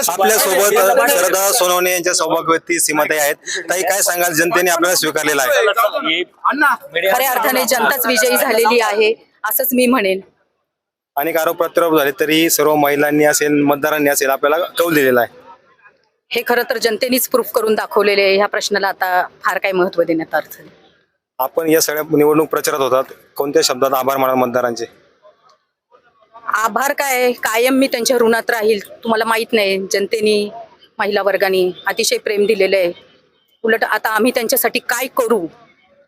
आपल्यासोबत शरदा सोनवणे यांच्या सौभाग्यवती सीमाताई आहेत. ताई काय सांगाल? जनतेने आपल्याला स्वीकारलेला आहे. खऱ्या अर्थाने जनताच विजयी झालेली आहे असंच मी म्हणेन. अनेक आरोप प्रत्यारोप झाले तरी सर्व महिलांनी असेल मतदारांनी असेल आपल्याला कौल दिलेला आहे. हे खरं तर जनतेनेच प्रूफ करून दाखवलेले आहे ह्या प्रश्नाला आता फार काही महत्त्व देण्यात अर्थ नाही. आपण या सगळ्या निवडणूक प्रचारात होतात. कोणत्या शब्दात आभार मानाल मतदारांचे? आभार काय? कायम मी त्यांच्या ऋणात राहील. तुम्हाला माहीत नाही जनतेने महिला वर्गाने अतिशय प्रेम दिलेलं आहे उलट आता आम्ही त्यांच्यासाठी काय करू?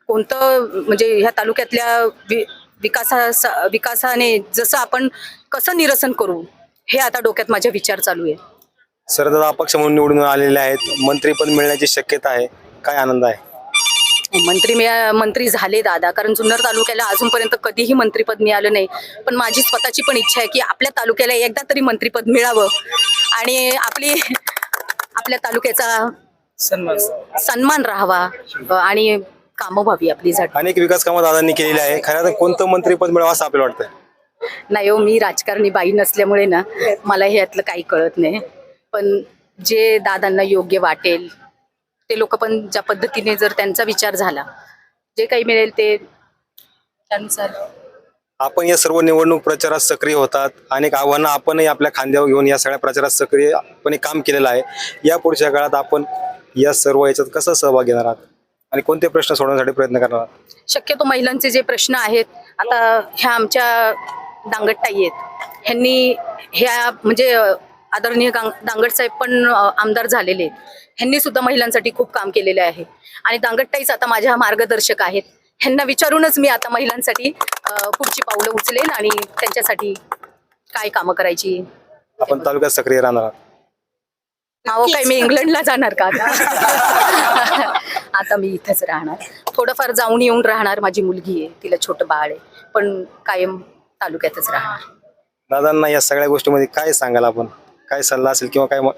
कोणतं म्हणजे ह्या तालुक्यातल्या वि विकासा विकासाने जसं आपण कसं निरसन करू? हे आता डोक्यात माझ्या विचार चालू आहे. शरदा अपक्ष म्हणून निवडून आलेले आहेत. मंत्री पण मिळण्याची शक्यता आहे. काय आनंद आहे? मंत्री मिळा मंत्री झाले दादा. कारण जुन्नर तालुक्याला अजूनपर्यंत कधीही मंत्रीपद मिळालं नाही. पण माझी स्वतःची पण इच्छा आहे की आपल्या तालुक्याला एकदा तरी मंत्रीपद मिळावं. आणि आपली आपल्या तालुक्याचा सन्मान. राहावा. आणि कामं व्हावी आपली झाट. अनेक विकास कामं दादांनी केलेली आहे. खऱ्या अर्थानं कोणतं मंत्रीपद मिळावं असं आपल्याला वाटतं नाही हो मी राजकारणी बाई नसल्यामुळे ना मला हे यातलं काही कळत नाही. पण जे दादांना योग्य वाटेल ते लोक पण ज्या पद्धतीने जर त्यांचा विचार झाला जे काही मिळेल ते त्यानुसार. आपण या सर्व निवडणूक प्रचारात सक्रिय होतात. अनेक आव्हानं आपणही आपल्या खांद्यावर घेऊन या सगळ्या प्रचारात सक्रियपणे काम केलेलं आहे. या पुढच्या काळात आपण या सर्व याच्यात कसं सहभाग घेणार आहात? आणि कोणते प्रश्न सोडवण्यासाठी प्रयत्न करणार आहात? शक्यतो महिलांचे जे प्रश्न आहेत आता ह्या आमच्या दांगटताई आहेत. ह्यांनी ह्या म्हणजे आदरणीय गांग दांगट साहेब पण आमदार झालेले आहेत. ह्यांनी सुद्धा महिलांसाठी खूप काम केलेले आहे. आणि दांगटताईच आता माझ्या मार्गदर्शक आहेत. ह्यांना विचारूनच मी आता महिलांसाठी पुढची पावलं उचलेन आणि त्यांच्यासाठी काय कामं करायची. आपण तालुक्यात सक्रिय राहणार आहात. अहो काय? मी इंग्लंडला जाणार का आता? आता मी इथंच राहणार. थोडंफार जाऊन येऊन राहणार माझी मुलगी आहे. तिला छोटं बाळ आहे. पण कायम तालुक्यातच राहणार. दादांना या सगळ्या गोष्टीमध्ये काय सांगाल आपण? काय सल्ला असेल किंवा काय म-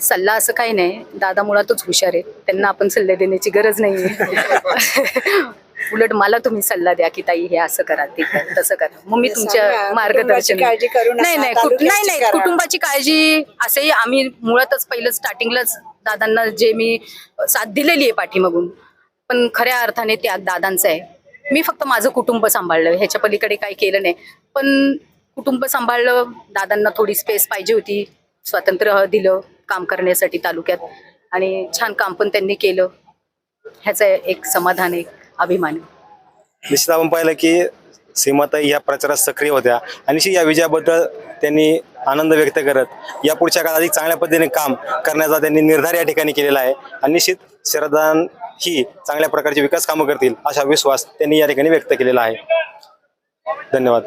सल्ला असं काही नाही. दादा मुळातच हुशार आहेत. त्यांना आपण सल्ले देण्याची गरज नाही उलट मला तुम्ही सल्ला द्या की ताई हे असं करा ते करा तसं करा. मग मी तुमच्या सांगा, मार्गदर्शन कुटुंबाची काळजी करू नका, नाही नाही कुट- तालुक्याची नाही नाही करा. कुटुंबाची काळजी असंही आम्ही मुळातच पहिलं स्टार्टिंगलाच दादांना जे मी साथ दिलेली आहे पाठीमागून. पण खऱ्या अर्थाने त्याग दादांचा आहे. मी फक्त माझं कुटुंब सांभाळलं. ह्याच्या पलीकडे काही केलं नाही. पण कुटुंब सांभाळलं दादांना थोडी स्पेस पाहिजे होती स्वातंत्र्य दिलं काम करण्यासाठी तालुक्यात आणि छान काम पण त्यांनी केलं. ह्याचं एक समाधान एक अभिमान. निश्चित आपण पाहिलं की सीमाताई या प्रचारात सक्रिय होत्या आणि या विजयाबद्दल त्यांनी आनंद व्यक्त करत या पुढच्या काळात अधिक चांगल्या पद्धतीने काम करण्याचा त्यांनी निर्धार या ठिकाणी केलेला आहे. आणि निश्चित शरदान ही चांगल्या प्रकारची विकास कामं करतील असा विश्वास त्यांनी या ठिकाणी व्यक्त केलेला आहे. धन्यवाद.